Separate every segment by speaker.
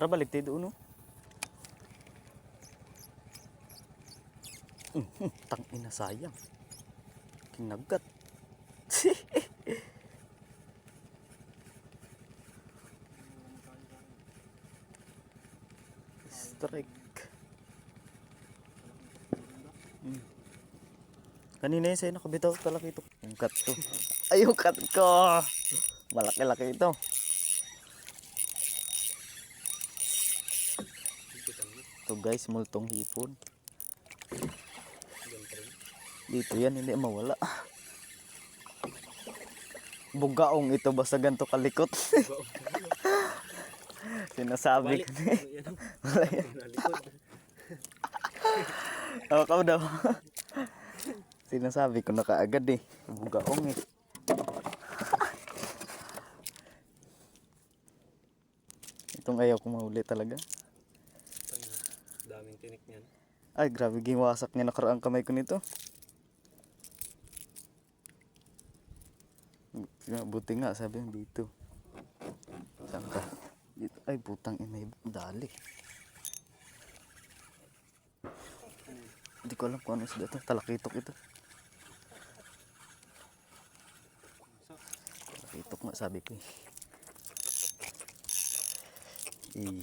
Speaker 1: Tara balik tayo doon, no? Mhm, Tang ina sayang. Kinagat. Strike. Hmm. Kanina yun sa'yo nakabitaw talaga ito. Yung cut to. Ay, yung cut ko! Malaki-laki ito. Ito guys, multong hipon. Dito yan, hindi mawala. Bugaong ito basta ganito kalikot. Sinasabi ko. Oo, kau daw. Sinasabi ko na kaagad eh. Bugaong eh. Itong ayaw ko mahuli talaga.
Speaker 2: Daming tinik niyan.
Speaker 1: Ay, grabe giwasak niya nakaraang kamay ko nito. Bu- Buti nga, sabi niya dito. Saan ka? Dito. Ay, putang ina, dali. Hindi ko alam kung ano isda ito. Talakitok ito. Talakitok nga, sabi ko eh. Eh.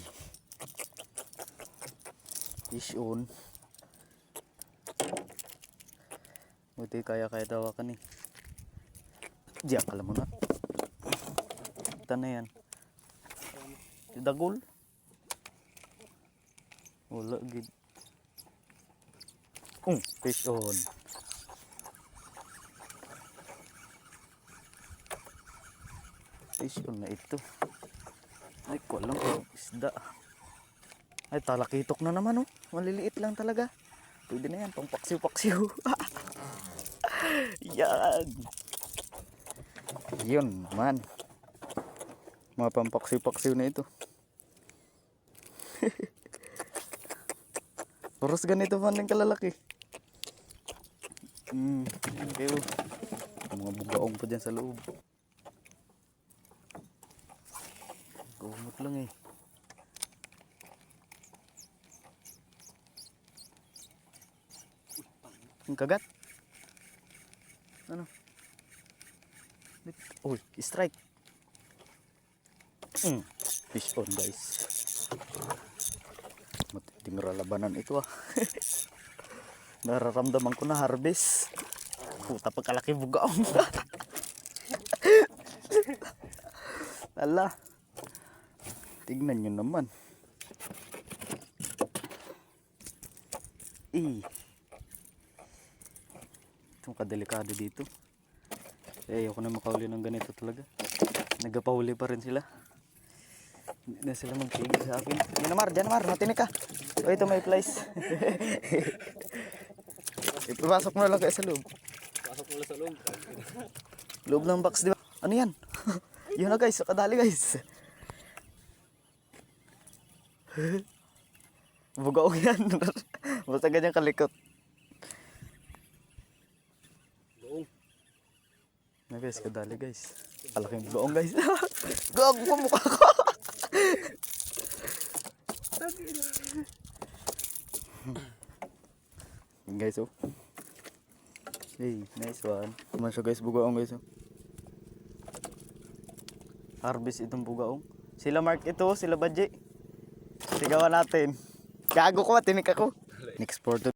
Speaker 1: Fish on. Buti kaya-kaya tawakan eh. Diyak, alam mo na. Ito na yan. Dagol. Wala, gid. Um, fish on. Fish on na ito. Ay, ko alam isda. Ay, talakitok na naman oh. Maliliit lang talaga. Pwede na yan, pang paksiw-paksiw. yan. Yun, man. Mga pampaksiw-paksiw na ito. Puros ganito man din kalalaki. Hmm, okay oh. Mga bugaong pa dyan sa loob. Gumot lang eh. Ang kagat. Ano? Uy, strike. Mm. Fish on guys. Matinding labanan ito ah. Nararamdaman ko na harvest. Puta pagkalaki bugaong. Ala. Tignan nyo naman. Eh. Itong kadelikado dito. Eh, ayoko na makauli ng ganito talaga. Nagapahuli pa rin sila. Hindi na sila magtigil sa akin. Yan Mar, dyan Mar, ka. O ito may place. Ipapasok mo na lang kayo sa loob.
Speaker 2: Pasok mula sa loob.
Speaker 1: Loob ng box, di ba? Ano yan? Yun na guys, kadali guys. Bugaong yan. Basta ganyan kalikot. Na guys, kadali guys. Kalaking bugaong guys. Gag mo mukha ko. Guys oh. Hey, nice one. Kuman siya guys, bugaong guys oh. Harvest itong bugaong. Sila Mark ito, sila Badje. Sigawan natin. Gago ko, tinik ako. Next port